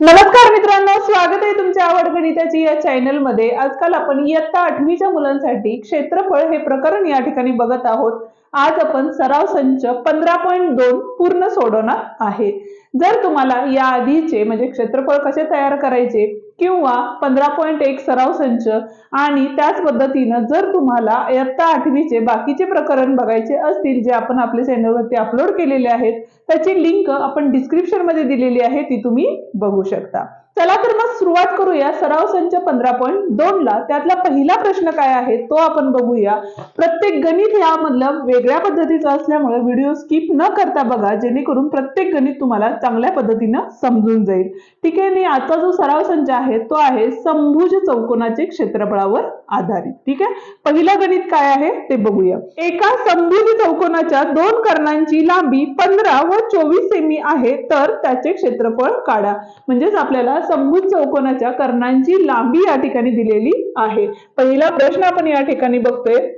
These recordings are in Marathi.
नमस्कार मित्रांनो स्वागत आहे तुमच्या आवड गणिताची या चॅनलमध्ये. आजकाल आपण इयत्ता आठवीच्या मुलांसाठी क्षेत्रफळ हे प्रकरण या ठिकाणी बघत आहोत. आज आपण सराव संच पंधरा पॉईंट दोन पूर्ण सोडवणार आहे. जर तुम्हाला या आधीचे म्हणजे क्षेत्रफळ कसे तयार करायचे किंवा पंधरा पॉईंट एक सराव संच आणि त्याच पद्धतीनं जर तुम्हाला इयत्ता आठवीचे बाकीचे प्रकरण बघायचे असतील जे आपण आपल्या चॅनलवरती अपलोड केलेले आहेत त्याची लिंक आपण डिस्क्रिप्शनमध्ये दिलेली आहे ती तुम्ही बघू शकता. चला तर मग सुरुवात करूया सराव संच पंधरा पॉईंट दोन ला. त्यातला पहिला प्रश्न काय आहे तो आपण बघूया. प्रत्येक गणित यामधलं वेगळ्या पद्धतीचं असल्यामुळे व्हिडिओ स्किप न करता बघा जेणेकरून प्रत्येक गणित तुम्हाला चांगल्या पद्धतीनं समजून जाईल. ठीक आहे आणि आजचा जो सराव संच आहे तो आहे संभुज चौकोनाचे क्षेत्रफळावर आधारित. ठीक आहे? पहिलं गणित काय आहे? ते बघूया. एका समभुज चौकोनाच्या दोन कर्णांची लांबी पंधरा व चोवीस सेमी आहे तर त्याचे क्षेत्रफळ काढा. म्हणजेच आपल्याला समभुज चौकोनाच्या कर्णांची लांबी या ठिकाणी दिलेली आहे. पहिला प्रश्न आपण या ठिकाणी बघतोय.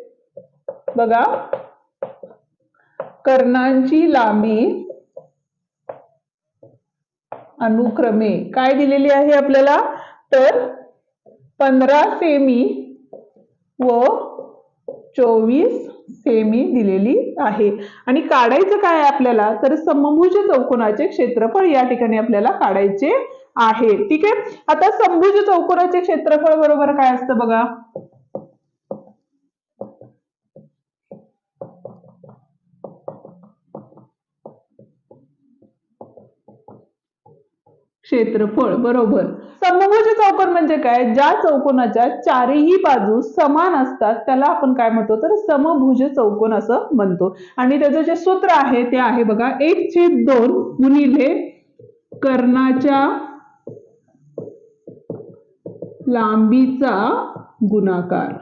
बघा. कर्णांची लांबी अनुक्रमे. काय दिलेली आहे आपल्याला? तर पंधरा सेमी व चोवीस सेमी दिलेली आहे. आणि काढायचं काय आपल्याला? तर समभुज चौकोनाचे क्षेत्रफळ या ठिकाणी आपल्याला काढायचे आहे. ठीक आहे? आता समभुज चौकोनाचे क्षेत्रफळ बरोबर काय असतं बघा? क्षेत्रफळ बरोबर. समभुज चौकोन म्हणजे काय? ज्या चौकोनाच्या चारही बाजू समान असतात त्याला आपण काय म्हणतो? तर समभुज चौकोन असं म्हणतो. आणि त्याचं जे सूत्र आहे ते आहे बघा एक छेद दोन गुणिले कर्णाच्या लांबीचा गुणाकार.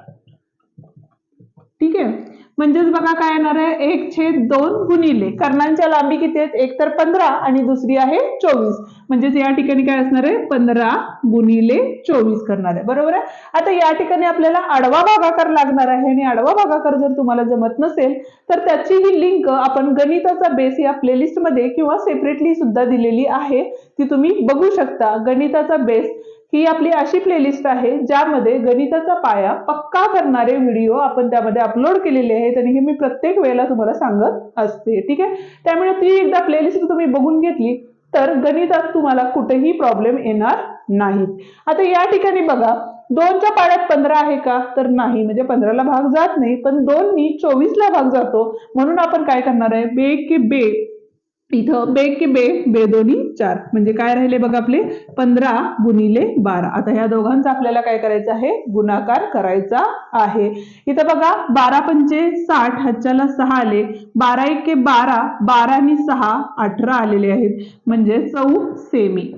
ठीक आहे? म्हणजेच बघा काय येणार आहे? एक छेद दोन गुणिले. कर्णांच्या लांबी किती आहेत? एक तर पंधरा आणि दुसरी आहे चोवीस. म्हणजेच या ठिकाणी काय असणार आहे? पंधरा गुणिले चोवीस करणार आहे. बरोबर आहे? आता या ठिकाणी आपल्याला आडवा भागाकार लागणार आहे आणि आडवा भागाकार जर तुम्हाला जमत नसेल तर त्याची ही लिंक आपण गणिताचा बेस या प्लेलिस्टमध्ये किंवा सेपरेटली सुद्धा दिलेली आहे. ती तुम्ही बघू शकता. गणिताचा बेस ही आपली अशी प्लेलिस्ट आहे ज्यामध्ये गणिताचा पाया पक्का करणारे व्हिडिओ आपण त्यामध्ये अपलोड केलेले आहेत आणि हे मी प्रत्येक वेळेला तुम्हाला सांगत असते. ठीक आहे? त्यामुळे ती एकदा प्लेलिस्ट तुम्ही बघून घेतली तर गणितात तुम्हाला कुठेही प्रॉब्लेम येणार नाहीत. आता या ठिकाणी बघा दोनच्या पाड्यात पंधरा आहे का? तर नाही. म्हणजे पंधराला भाग जात नाही पण दोननी चोवीसला भाग जातो. म्हणून आपण काय करणार आहे? बे की बे इथं बे कि बे बे दोन्ही चार. म्हणजे काय राहिले बघा आपले? पंधरा गुणिले बारा. आता ह्या दोघांचा आपल्याला काय करायचं आहे? गुणाकार करायचा आहे. इथं बघा बारा पंचे साठ ह्याच्याला सहा आले. बारा एक बारा बारा आणि सहा अठरा आलेले आहेत. म्हणजे चौ सेमी.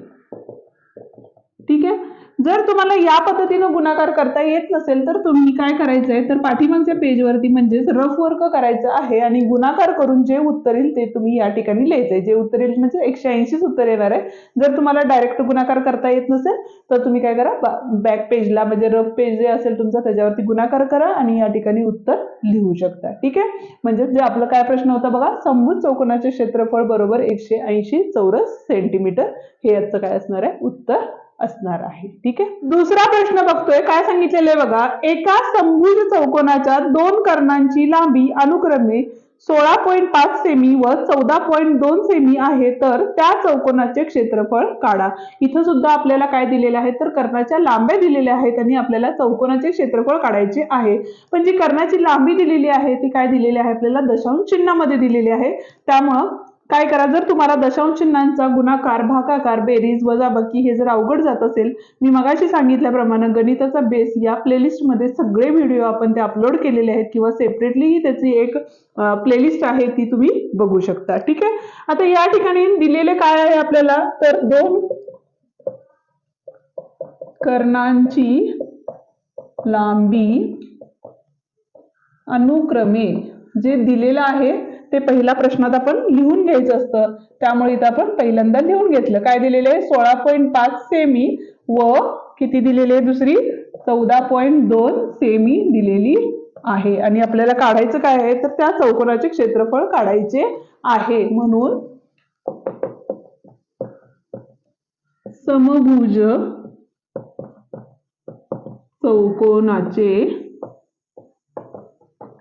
ठीक आहे? जर तुम्हाला या पद्धतीनं गुणाकार करता येत नसेल तर तुम्ही काय करायचं आहे तर पाठीमागच्या पेजवरती म्हणजेच रफ वर्क करायचं आहे आणि गुणाकार करून जे उत्तर येईल ते तुम्ही या ठिकाणी लिहायचंय. जे उत्तर येईल म्हणजे एकशे ऐंशीच उत्तर येणार आहे. जर तुम्हाला डायरेक्ट गुणाकार करता येत नसेल तर तुम्ही काय करा? बॅक पेजला म्हणजे रफ पेज जे असेल तुमचा त्याच्यावरती गुणाकार करा आणि या ठिकाणी उत्तर लिहू शकता. ठीक आहे? म्हणजे जे आपलं काय प्रश्न होता बघा समूह चौकोनाचे क्षेत्रफळ बरोबर एकशे ऐंशी चौरस सेंटीमीटर हे याचं काय असणार आहे? उत्तर असणार आहे. ठीक आहे? दुसरा प्रश्न बघतोय. काय सांगितलेलं आहे बघा? एका समभुज चौकोनाच्या दोन कर्णांची लांबी अनुक्रमे सोळा पॉईंट पाच सेमी व चौदा पॉईंट दोन सेमी आहे तर त्या चौकोनाचे क्षेत्रफळ काढा. इथं सुद्धा आपल्याला काय दिलेलं आहे? तर कर्णाच्या लांब्या दिलेल्या आहेत आणि आपल्याला चौकोनाचे क्षेत्रफळ काढायचे आहे. पण जी कर्णाची लांबी दिलेली आहे ती काय दिलेली आहे? आपल्याला दशांश चिन्हामध्ये दिलेली आहे. त्यामुळं काय करा? जर तुम्हाला दशांश चिन्हांचा गुणाकार भागाकार बेरीज वजाबाकी हे जर अवघड जात असेल मी मगाशी सांगितल्याप्रमाणे गणिताचा बेस या प्लेलिस्टमध्ये सगळे व्हिडिओ आपण ते अपलोड केलेले आहेत किंवा सेपरेटलीही त्याची एक प्लेलिस्ट आहे ती तुम्ही बघू शकता. ठीक आहे? आता या ठिकाणी दिलेले काय आहे आपल्याला? तर दोन कर्णांची लांबी अनुक्रमे जे दिलेलं आहे ते पहिल्या प्रश्नात आपण लिहून घ्यायचं असतं. त्यामुळे इथं आपण पहिल्यांदा लिहून घेतलं. काय दिलेलं आहे? सोळा पॉईंट पाच सेमी व किती दिलेली आहे दुसरी? चौदा पॉईंट दोन सेमी दिलेली आहे. आणि आपल्याला काढायचं काय आहे? तर त्या चौकोनाचे क्षेत्रफळ काढायचे आहे. म्हणून समभुज चौकोनाचे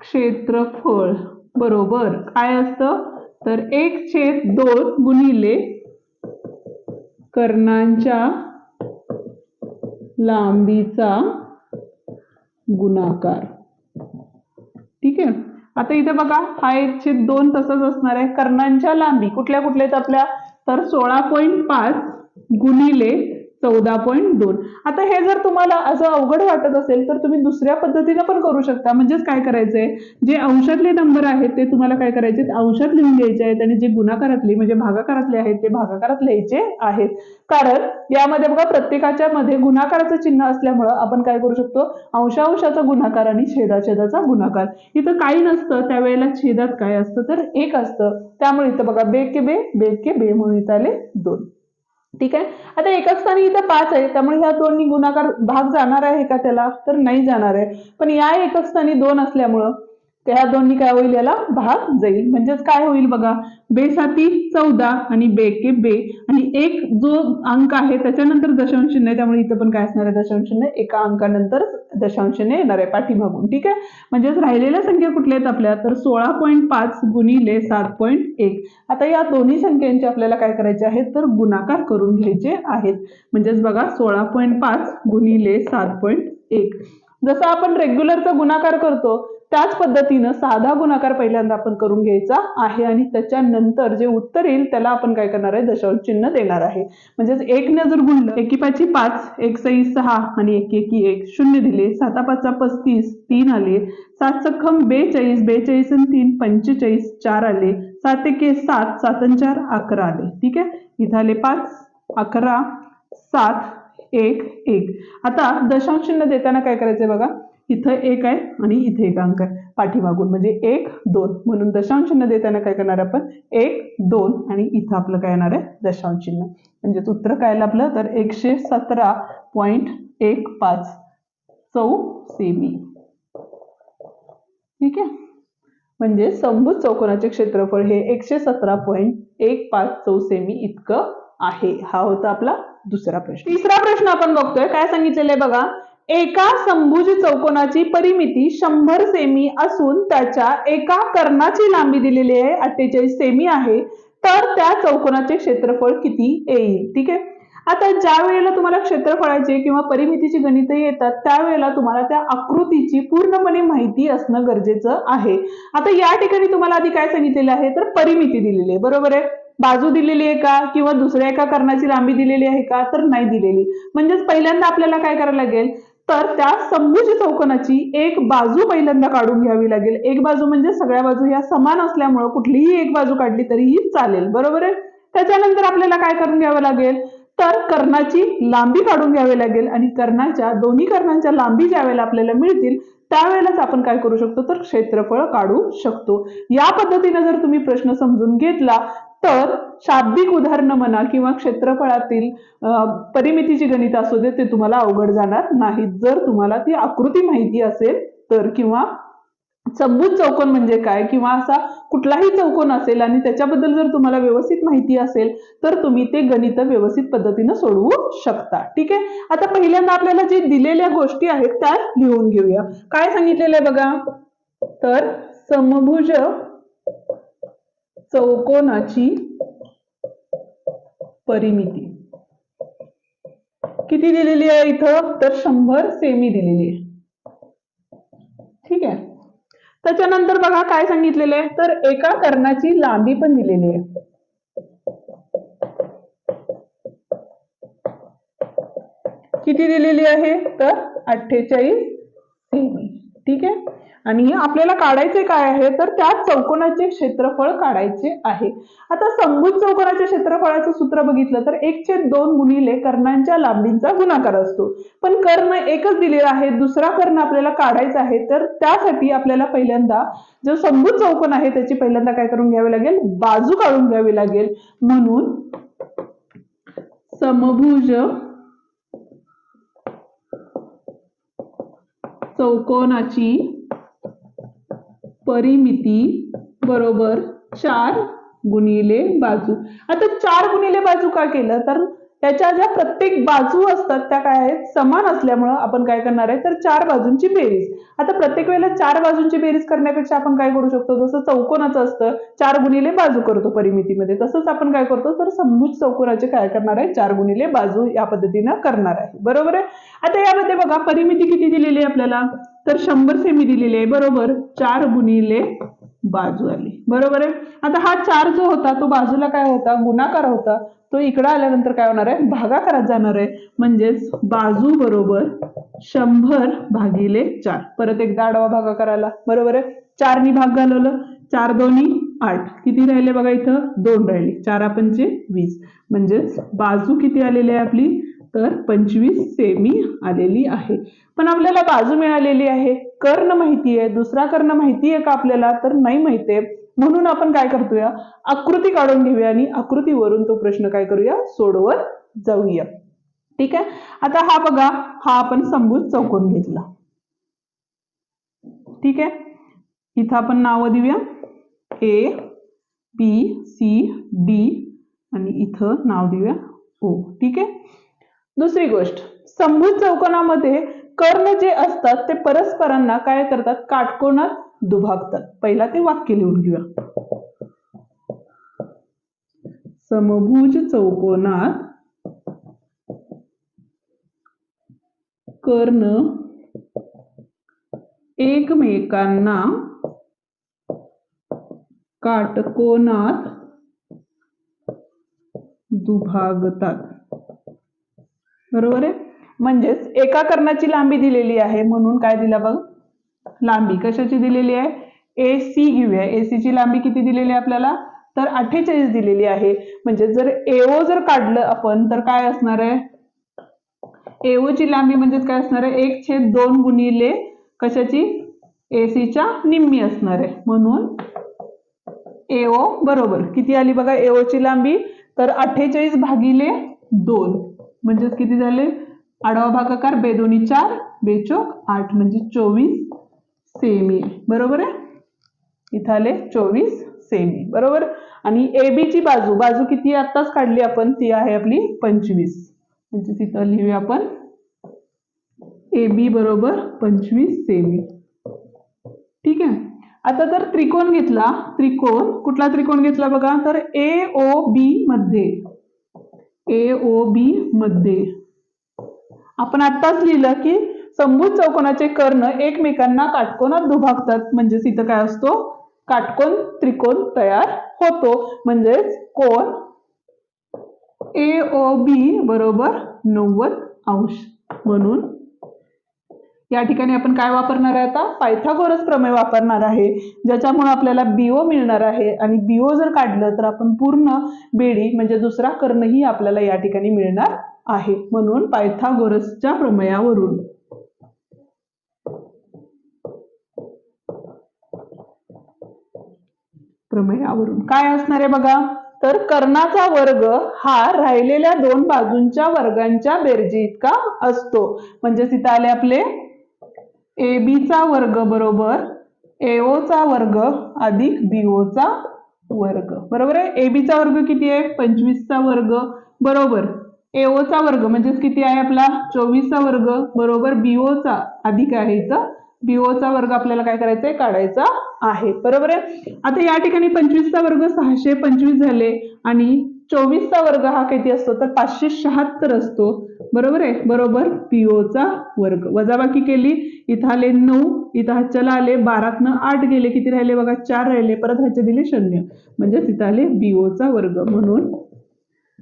क्षेत्रफळ बरोबर. काय असतं? तर एक छेद दोन गुणिले कर्णांच्या लांबीचा गुणाकार. ठीक आहे? आता इथे बघा हा एक छेद दोन तसंच असणार आहे. कर्णांच्या लांबी कुठल्या कुठल्या आहेत आपल्या? तर सोळा पॉईंट पाच गुणिले चौदा पॉईंट दोन. आता हे जर तुम्हाला असं अवघड वाटत असेल तर तुम्ही दुसऱ्या पद्धतीनं पण करू शकता. म्हणजेच काय करायचंय? जे अंशातले नंबर आहेत ते तुम्हाला काय करायचे अंशात लिहून घ्यायचे आहेत आणि जे गुणाकारातले म्हणजे भागाकारातले आहेत ते भागाकारात लिहायचे आहेत. कारण यामध्ये बघा प्रत्येकाच्या मध्ये गुणाकाराचं चिन्ह असल्यामुळं आपण काय करू शकतो? अंशांशाचा गुणाकार आणि छेदाछेदाचा गुणाकार. इथं काही नसतं त्यावेळेला छेदात काय असतं? तर एक असतं. त्यामुळे इथं बघा बे के बे बे के बे म्हणून इथं आले दोन. ठीक आहे? आता एकाच स्थानी इथं पाच आहे त्यामुळे ह्या दोन्ही गुणाकार भाग जाणार आहे का त्याला? तर नाही जाणार आहे. पण या एकक स्थानी दोन असल्यामुळं तर ह्या दोन्ही काय होईल? याला भाग जाईल. म्हणजेच काय होईल बघा? बे साती चौदा आणि बे के बे. आणि एक जो अंक आहे त्याच्यानंतर दशांश चिन्ह त्यामुळे इथं पण काय असणार आहे? दशांश चिन्ह. एका अंकानंतर दशांश चिन्ह येणार आहे पाठीमागून. ठीक आहे? म्हणजेच राहिलेल्या संख्या कुठल्या आहेत आपल्या? तर सोळा पॉईंट पाच गुणिले सात पॉईंट एक. आता या दोन्ही संख्यांचे आपल्याला काय करायचे आहेत? तर गुणाकार करून घ्यायचे आहेत. म्हणजेच बघा सोळा पॉईंट पाच गुणिले सात पॉईंट एक. जसं आपण रेग्युलरचा गुणाकार करतो त्याच पद्धतीनं साधा गुणाकार पहिल्यांदा आपण करून घ्यायचा आहे आणि त्याच्यानंतर जे उत्तर येईल त्याला आपण काय करणार आहे? दशांश चिन्ह देणार आहे. म्हणजेच एकने जर गुणलं एकीपाची पाच एक सई सहा आणि एक एकी एक शून्य दिले साता पाचचा पस्तीस तीन आले सात सख्खम बेचाळीस बेचाळीस आणि तीन पंचेचाळीस चार आले सात एके सात सातन चार अकरा आले. ठीक आहे? इथं आले पाच अकरा सात एक एक. आता दशांश चिन्ह देताना काय करायचंय बघा? इथं एक आहे आणि इथे एक अंक आहे. पाठीमागून म्हणजे एक दोन. म्हणून दशांश न देताना काय करणार आपण? एक दोन आणि इथं आपलं काय येणार आहे? दशांश चिन्ह. म्हणजेच उत्तर काय आलं आपलं तर एकशे सतरा पॉईंट एक पाच चौ सेमी. ठीक आहे? म्हणजे संभूत चौकोनाचे क्षेत्रफळ हे एकशे सतरा पॉईंट एक पाच चौ सेमी इतकं आहे. हा होता आपला दुसरा प्रश्न. तिसरा प्रश्न आपण बघतोय. काय सांगितलेलं आहे बघा? एका संभुज चौकोनाची परिमिती शंभर सेमी असून त्याच्या एका कर्णाची लांबी दिलेली आहे अठ्ठेचाळीस सेमी आहे तर त्या चौकोनाचे क्षेत्रफळ किती येईल? ठीक आहे? आता ज्या वेळेला तुम्हाला क्षेत्रफळाचे किंवा परिमितीची गणित येतात त्यावेळेला तुम्हाला त्या आकृतीची पूर्णपणे माहिती असणं गरजेचं आहे. आता या ठिकाणी तुम्हाला आधी काय सांगितलेलं आहे? तर परिमिती दिलेली आहे. बरोबर आहे? बाजू दिलेली आहे का? किंवा दुसऱ्या एका कर्णाची लांबी दिलेली आहे का? तर नाही दिलेली. म्हणजेच पहिल्यांदा आपल्याला काय करायला लागेल? तर त्या समभुज चौकोनाची एक बाजू पहिल्यांदा काढून घ्यावी लागेल. एक बाजू म्हणजे सगळ्या बाजू ह्या समान असल्यामुळं कुठलीही एक बाजू काढली तरीही चालेल. बरोबर आहे? त्याच्यानंतर आपल्याला काय करून घ्यावं लागेल? तर कर्णाची लांबी काढून घ्यावी लागेल आणि कर्णाच्या दोन्ही कर्णांच्या लांबी ज्या वेळेला आपल्याला मिळतील त्यावेळेलाच आपण काय करू शकतो? तर क्षेत्रफळ काढू शकतो. या पद्धतीने जर तुम्ही प्रश्न समजून घेतला तर शाब्दिक उदाहरणं म्हणा किंवा क्षेत्रफळातील परिमितीची गणित असू दे ते तुम्हाला अवघड जाणार नाहीत. जर तुम्हाला ती आकृती माहिती असेल तर किंवा चंबूत चौकोन म्हणजे काय किंवा असा कुठलाही चौकोन असेल आणि त्याच्याबद्दल जर तुम्हाला व्यवस्थित माहिती असेल तर तुम्ही ते गणित व्यवस्थित पद्धतीनं सोडवू शकता. ठीक आहे? आता पहिल्यांदा आपल्याला जे दिलेल्या गोष्टी आहेत त्या लिहून घेऊया. काय सांगितलेलं आहे बघा? तर समभुज चौकोनाची परिमिती. किती दिलेली आहे इथं? तर शंभर सेमी दिलेली आहे. ठीक आहे. त्याच्यानंतर बघा काय सांगितलेलं आहे. तर एका कर्णाची लांबी पण दिलेली आहे. किती दिलेली आहे? तर अठ्ठेचाळीस सेमी ठीक आहे? आणि आपल्याला काढायचे काय आहे? तर त्या चौकोनाचे क्षेत्रफळ काढायचे आहे. आता संभूत चौकोनाच्या क्षेत्रफळाचं सूत्र बघितलं तर एक छेद दोन गुणिले कर्णांच्या लांबींचा गुणाकार असतो. पण कर्ण एकच दिलेला आहे दुसरा कर्ण आपल्याला काढायचा आहे तर त्यासाठी आपल्याला पहिल्यांदा जो समभुज चौकोन आहे त्याची पहिल्यांदा काय करून घ्यावी लागेल? बाजू काढून घ्यावी लागेल. म्हणून समभुज चौकोनाची परिमिती बरोबर चार गुणिले बाजू. आता चार गुणिले बाजू का केलं? तर त्याच्या ज्या प्रत्येक बाजू असतात त्या काय आहेत? समान असल्यामुळं आपण काय करणार आहे? तर चार बाजूंची बेरीज. आता प्रत्येक वेळेला चार बाजूंची बेरीज करण्यापेक्षा आपण काय करू शकतो? जसं चौकोनाचं असतं चार गुणिले बाजू करतो परिमितीमध्ये. तसंच आपण काय करतो? तर समभुज चौकोनाचे काय करणार आहे? चार गुणिले बाजू या पद्धतीनं करणार आहे. बरोबर आहे? आता यामध्ये बघा परिमिती किती दिलेली आहे आपल्याला? तर शंभर सेमी दिलेली आहे. बरोबर? चार गुणिले बाजू आली. बरोबर आहे? आता हा चार जो होता तो बाजूला काय होता? गुणाकार होता. तो इकडं आल्यानंतर काय होणार आहे? भागाकारात जाणार आहे. म्हणजेच बाजू बरोबर शंभर भागिले चार. परत एकदा आडवा भागाकाराला बरोबर आहे? चारनी भाग घालवलं. चार दोन्ही आठ. किती राहिले बघा इथं? दोन राहिले. चार पंचे वीस. म्हणजेच बाजू किती आलेली आहे आपली? तर पंचवीस सेमी आलेली आहे. पण आपल्याला बाजू मिळालेली आहे. कर्ण माहिती आहे. दुसरा कर्ण माहिती आहे का आपल्याला? तर नाही माहिती आहे. म्हणून आपण काय करतोया? आकृती काढून घेऊया आणि आकृतीवरून तो प्रश्न काय करूया? सोडवत जाऊया. ठीक आहे? आता हा बघा हा आपण समभुज चौकोन घेतला. ठीक आहे? इथं आपण नावं देऊया. ए बी सी डी आणि इथं नाव देऊया ओ ठीक आहे? दुसरी गोष्ट समभुज चौकोनामध्ये कर्ण जे असतात ते परस्परांना काय करतात? काटकोणात दुभागतात. पहिला ते वाक्य लिहून घेऊया. समभुज चौकोनात कर्ण एकमेकांना काटकोनात दुभागतात. बरोबर आहे? म्हणजेच एका कर्णाची लांबी दिलेली आहे म्हणून काय दिला बघ? लांबी. कशाची दिलेली आहे? ए सी घेऊया ए ची लांबी किती दिलेली आहे आपल्याला? तर अठ्ठेचाळीस दिलेली आहे. म्हणजे जर एओ जर काढलं आपण तर काय असणार आहे? एओ ची लांबी म्हणजेच काय असणार आहे? एक छेद दोन गुणिले कशाची? एसीच्या निम्मी असणार आहे. म्हणून एओ बरोबर. किती आली बघा? एओ ची लांबी. तर अठ्ठेचाळीस भागिले दोन. म्हणजेच किती झाले? आडवा भागाकार बेदोनी चार बेचोक आठ. म्हणजे चोवीस सेमी बरोबर आहे? इथं आले चोवीस सेमी बरोबर? आणि ए बीची बाजू बाजू किती आत्ताच काढली आपण ती आहे आपली पंचवीस. म्हणजे तिथं लिहूया आपण. ए बी बरोबर पंचवीस सेमी. ठीक आहे? आता जर त्रिकोण घेतला. त्रिकोण कुठला त्रिकोण घेतला बघा? तर ए ओ बी मध्ये. ए ओ बी मध्ये. आपण आत्ताच लिहिलं की समभुज चौकोनाचे कर्ण एकमेकांना काटकोनात दुभागतात. म्हणजेच इथं काय असतो? काटकोन त्रिकोण तयार होतो. म्हणजेच कोण? ए ओ बी बरोबर नव्वद अंश. म्हणून या ठिकाणी आपण काय वापरणार आहे आता? पायथागोरस प्रमेय वापरणार आहे ज्याच्यामुळे आपल्याला बीओ मिळणार आहे. आणि बीओ जर काढलं तर आपण पूर्ण बेडी म्हणजे दुसरा कर्णही आपल्याला या ठिकाणी मिळणार आहे. म्हणून पायथागोरसच्या प्रमेयावरून. प्रमेयावरून. काय असणार आहे बघा? तर कर्णाचा वर्ग हा राहिलेल्या दोन बाजूंच्या वर्गांच्या बेरजी इतका असतो. म्हणजे तिथं आले आपले? ए चा वर्ग बरोबर एओचा चा वर्ग अधिक बीओचा चा वर्ग. बरोबर आहे? ए चा वर्ग किती आहे? पंचवीसचा वर्ग. बरोबर. एओचा चा वर्ग म्हणजेच किती आहे आपला? चोवीसचा वर्ग. बरोबर बीओचा चा अधिक आहे इथं. बीओचा चा वर्ग आपल्याला काय करायचा आहे काढायचा आहे. बरोबर आहे? आता या ठिकाणी पंचवीसचा वर्ग सहाशे पंचवीस झाले आणि चोवीसचा वर्ग हा किती असतो? तर पाचशे शहात्तर असतो. बरोबर आहे? बरोबर? चा वर्ग. वजाबाकी केली. इथं आले नऊ इथं हातच्याला आले बारातनं आठ गेले. किती राहिले बघा? चार राहिले. परत ह्याचे दिले शून्य. म्हणजे तिथं आले चा वर्ग. म्हणून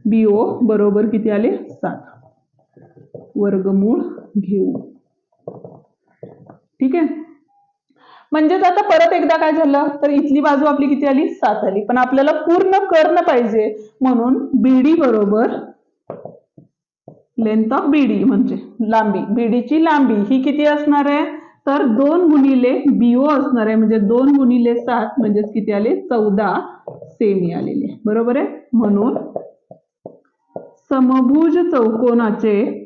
बीओ बरोबर किती आले? सात. वर्गमूळ घेऊ. ठीक आहे? म्हणजेच आता परत एकदा काय झालं? तर इथली बाजू आपली किती आली? सात आली. पण आपल्याला पूर्ण कर्ण पाहिजे म्हणून बीडी बरोबर लेंथ ऑफ बीडी म्हणजे लांबी. बीडीची लांबी ही किती असणार आहे? तर दोन गुणिले बीओ असणार आहे. म्हणजे दोन गुणिले सात म्हणजेच किती आले? चौदा सेमी आलेले बरोबर आहे? म्हणून समभुज चौकोनाचे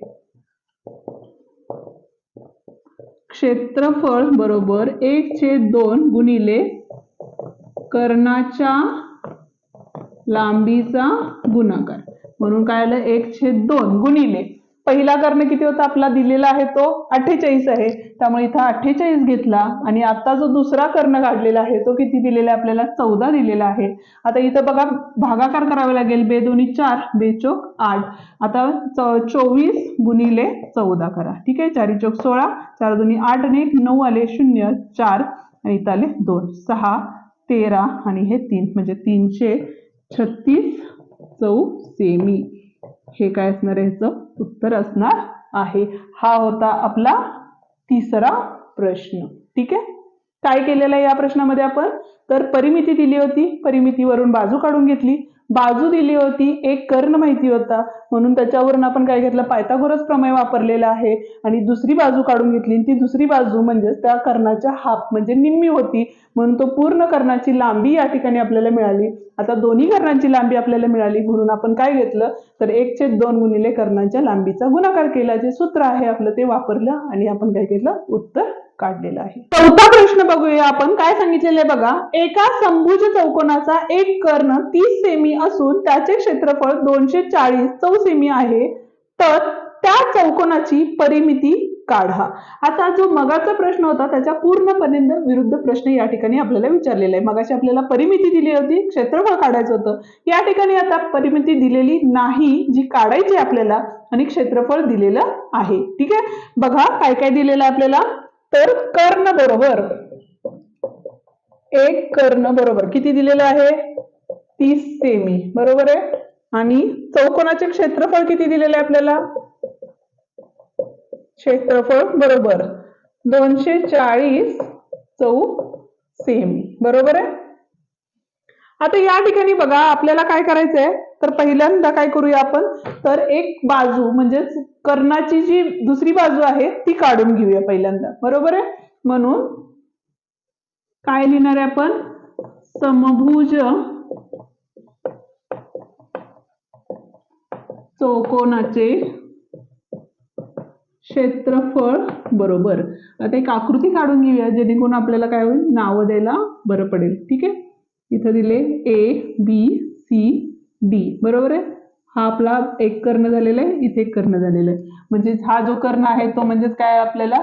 क्षेत्रफळ बरोबर एक छेद दोन गुणिले कर्णाच्या लांबीचा गुणाकार. म्हणून काय आलं? एक छेद दोन गुणिले पहिला कर्ण किती होता? आपला दिलेला आहे तो अठ्ठेचाळीस आहे. त्यामुळे इथं अठ्ठेचाळीस घेतला आणि आता जो दुसरा कर्ण काढलेला आहे तो किती दिलेला आहे? आपल्याला चौदा दिलेला आहे. आता इथं बघा भागाकार करावा लागेल. बे दोन्ही चार बे चोक आठ. आता चोवीस गुणिले चौदा करा. ठीक आहे? चारी चोक सोळा चार दोन्ही आठ आणि एक नऊ आले शून्य चार. आणि इथं आले दोन. सहा तेरा आणि हे तीन. म्हणजे तीनशे छत्तीस चौ सेमी हे काय असणार आहे ह्याचं उत्तर असणार आहे. हा होता आपला तिसरा प्रश्न. ठीक आहे? काय केलेला आहे या प्रश्नामध्ये आपण? तर परिमिती दिली होती. परिमितीवरून बाजू काढून घेतली. बाजू दिली होती एक कर्ण माहिती होता. म्हणून त्याच्यावरून आपण काय घेतलं? पायथागोरस प्रमेय वापरलेला आहे. आणि दुसरी बाजू काढून घेतली. ती दुसरी बाजू म्हणजेच त्या कर्णाच्या हाफ म्हणजे निम्मी होती. म्हणून तो पूर्ण कर्णाची लांबी या ठिकाणी आपल्याला मिळाली. आता दोन्ही कर्णांची लांबी आपल्याला मिळाली. म्हणून आपण काय घेतलं? तर एक छेद दोन गुणिले कर्णांच्या लांबीचा गुणाकार केला. जे सूत्र आहे आपलं ते वापरलं. आणि आपण काय घेतलं? उत्तर काढलेला आहे. चौथा प्रश्न बघूया आपण. काय सांगितलेलं आहे बघा? एका संभुज चौकोनाचा एक कर्ण तीस सेमी असून त्याचे क्षेत्रफळ दोनशे चाळीस चौ सेमी आहे. तर त्या चौकोनाची परिमिती काढा. आता जो मगाचा प्रश्न होता त्याच्या पूर्णपणे विरुद्ध प्रश्न या ठिकाणी आपल्याला विचारलेला आहे. मगाशी आपल्याला परिमिती दिली होती क्षेत्रफळ काढायचं होतं. या ठिकाणी आता परिमिती दिलेली नाही जी काढायची आपल्याला आणि क्षेत्रफळ दिलेलं आहे. ठीक आहे? बघा काय काय दिलेलं आपल्याला? तर कर्ण बरोबर. एक कर्ण बरोबर. किती दिलेलं आहे? तीस सेमी. बरोबर आहे? आणि चौकोनाचे क्षेत्रफळ किती दिलेले आहे आपल्याला? क्षेत्रफळ बरोबर. दोनशे चाळीस चौ सेमी. बरोबर आहे? आता या ठिकाणी बघा आपल्याला काय करायचंय? तर पहिल्यांदा काय करूया आपण? तर एक बाजू म्हणजेच कर्णाची जी दुसरी बाजू आहे ती काढून घेऊया पहिल्यांदा. बरोबर आहे? म्हणून काय लिहिणार आहे आपण? समभुज चौकोनाचे क्षेत्रफळ. बरोबर. आता एक आकृती काढून घेऊया जेणेकरून आपल्याला काय होईल? नावं द्यायला बरं पडेल. ठीक आहे? इथं दिले ए बी सी डी बरोबर आहे? हा आपला एक कर्ण झालेला आहे इथे एक कर्ण झालेला आहे. म्हणजे हा जो कर्ण आहे तो म्हणजेच काय आपल्याला?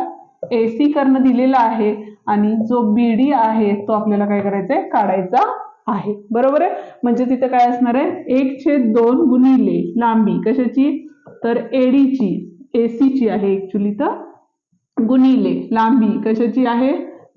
ए सी कर्ण दिलेला आहे आणि जो बी डी आहे तो आपल्याला काय करायचा आहे? काढायचा आहे. बरोबर आहे? म्हणजे तिथे काय असणार आहे? एक छेद दोन गुणिले लांबी. कशाची? तर एडीची एसीची आहे ऍक्च्युली तर गुणिले लांबी. कशाची आहे?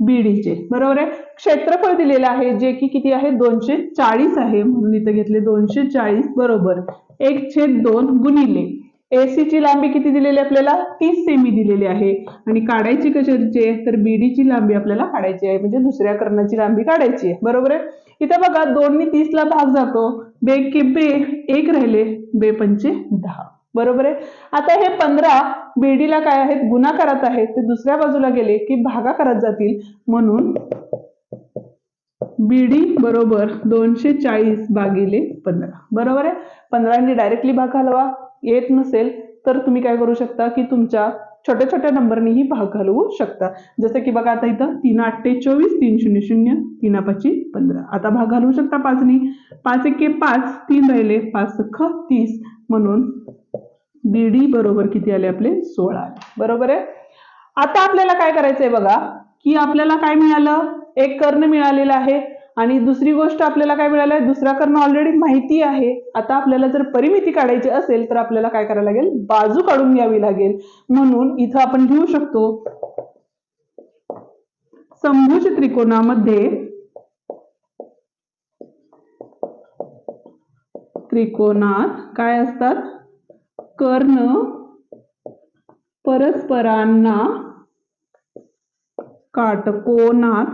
बीडीचे. बरोबर आहे? क्षेत्रफळ दिलेलं आहे जे की किती आहे? दोनशे चाळीस आहे म्हणून इथे घेतले दोनशे चाळीस बरोबर. एक छेद दोन गुणिले. एसी ची लांबी किती दिलेली आहे आपल्याला? तीस सेमी दिलेली आहे. आणि काढायची कशाची आहे? तर बीडीची लांबी आपल्याला काढायची आहे. म्हणजे दुसऱ्या कर्णाची लांबी काढायची आहे. बरोबर आहे? इथं बघा दोन तीस ला भाग जातो. बे के बे एक राहिले बे पंचे दहा. बरोबर आहे? आता हे पंधरा बेडीला काय आहेत? गुणाकारात आहेत. ते दुसऱ्या बाजूला गेले की भागाकारात जातील. म्हणून बीडी बरोबर दोनशे चाळीस भागिले पंधरा. बरोबर आहे? पंधराने डायरेक्टली भाग घालवा. येत नसेल तर तुम्ही काय करू शकता की तुमच्या छोट्या छोट्या नंबरनेही भाग घालवू शकता. जसं की बघा आता इथं तीन आठे चोवीस तीन शून्य शून्य तीन पाची पंधरा. आता भाग घालवू शकता पाचनी. पाच एके पाच तीन राहिले पाच सख तीस. म्हणून बीडी बरोबर किती आले आपले? सोळा आले. बरोबर आहे? आता आपल्याला काय करायचंय बघा की आपल्याला काय मिळालं? एक कर्ण मिळालेलं आहे. आणि दुसरी गोष्ट आपल्याला काय मिळालं आहे दुसरा कर्ण ऑलरेडी माहिती आहे. आता आपल्याला जर परिमिती काढायची असेल तर आपल्याला काय करायला लागेल? बाजू काढून घ्यावी लागेल. म्हणून इथं आपण लिहू शकतो समभुज त्रिकोणामध्ये त्रिकोणात काय असतात? कर्ण परस्परांना काटकोनात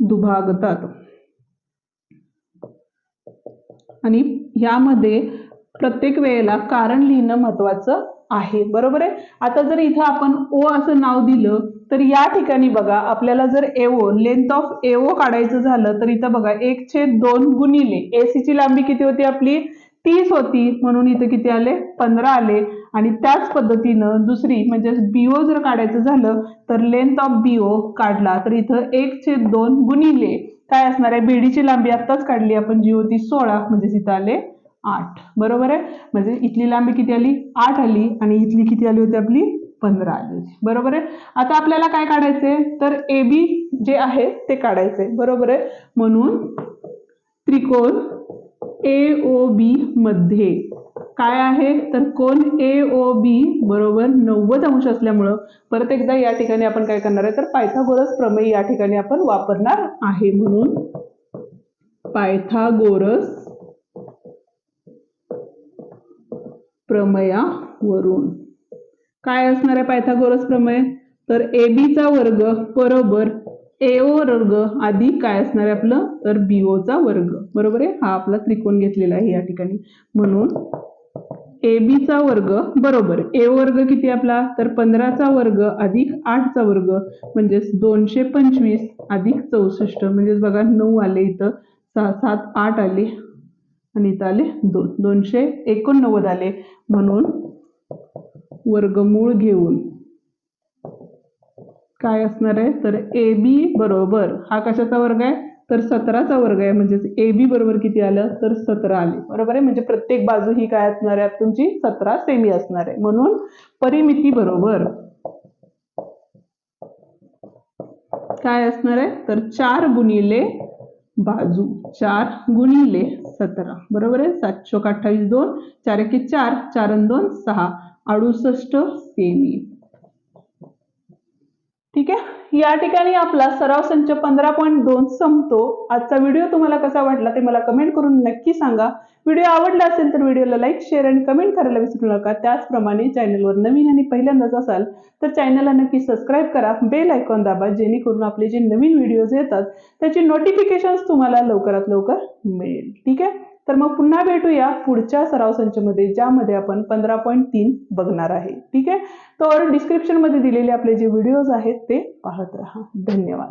दुभागतात. आणि यामध्ये प्रत्येक वेळेला कारण लिहिणं महत्वाचं आहे. बरोबर आहे? आता जर इथं आपण ओ असं नाव दिलं तर या ठिकाणी बघा आपल्याला जर एओ लेंथ ऑफ एओ काढायचं झालं तर इथं बघा एक छेद दोन गुणिले एसीची ची लांबी किती होती आपली? तीस होती म्हणून इथं किती आले? पंधरा आले. आणि त्याच पद्धतीनं दुसरी म्हणजे बीओ जर काढायचं झालं तर लेंथ ऑफ बीओ काढला. तर इथं एक छेद दोन गुणिले. काय असणार आहे? बेडीची लांबी आत्ताच काढली आपण जी होती सोळा म्हणजे तिथं आले आठ. बरोबर आहे? म्हणजे इथली लांबी किती आली? आठ आली. आणि इथली किती आली होती आपली? पंधरा आली बरोबर आहे? आता आपल्याला काय काढायचंय? तर ए बी जे आहे ते काढायचंय. बरोबर आहे? म्हणून त्रिकोण ए ओ बी मध्ये. काय आहे? तर कोण ए ओ बी बरोबर नव्वद अंश असल्यामुळं परत एकदा या ठिकाणी आपण काय करणार आहे? तर पायथागोरस प्रमेय या ठिकाणी आपण वापरणार आहे म्हणून. पायथागोरस प्रमेयावरून. काय असणार आहे पायथागोरस प्रमेय? तर ए बीचा वर्ग बरोबर ए ओ वर्ग अधिक काय असणार आहे आपलं? तर बी चा वर्ग. बरोबर आहे? हा आपला त्रिकोण घेतलेला आहे या ठिकाणी. म्हणून ए बीचा वर्ग बरोबर. ए वर्ग किती आपला? तर पंधराचा वर्ग अधिक आठचा वर्ग म्हणजेच दोनशे पंचवीस अधिक चौसष्ट. म्हणजेच बघा नऊ आले इथं. सहा सात आठ आले. आणि इथं आले दोन. दोनशे एकोणनव्वद आले. म्हणून वर्गमूळ घेऊन काय असणार आहे? तर ए बी बरोबर. हा कशाचा वर्ग आहे? तर सतराचा वर्ग आहे. म्हणजेच ए बी बरोबर किती आलं? तर सतरा आले. बरोबर आहे? म्हणजे प्रत्येक बाजू ही काय असणार आहे? तुमची सतरा सेमी असणार आहे. म्हणून परिमिती बरोबर. काय असणार आहे? तर चार गुणिले बाजू. चार गुणिले सतरा. बरोबर आहे? सातशे अठ्ठावीस दोन. चार एके चार. चार दोन सहा. अडुसष्ट सेमी. ठीक आहे? या ठिकाणी आपला सराव संच पंधरा पॉईंट दोन संपतो. आजचा व्हिडिओ तुम्हाला कसा वाटला ते मला कमेंट करून नक्की सांगा. व्हिडिओ आवडला असेल तर व्हिडिओला लाईक शेअर आणि कमेंट करायला विसरू नका. त्याचप्रमाणे चॅनलवर नवीन आणि पहिल्यांदाच असाल तर चॅनलला नक्की सबस्क्राईब करा. बेल आयकॉन दाबा जेणेकरून आपले जे नवीन व्हिडिओज येतात त्याचे नोटिफिकेशन्स तुम्हाला लवकरात लवकर मिळेल. ठीक आहे? तर मग पुन्हा भेटूया पुढच्या सराव संचमध्ये ज्यामध्ये आपण पंधरा पॉईंट तीन बघणार आहे. ठीक आहे? तर डिस्क्रिप्शनमध्ये दिलेले आपले जे व्हिडिओज आहेत ते पाहत राहा. धन्यवाद.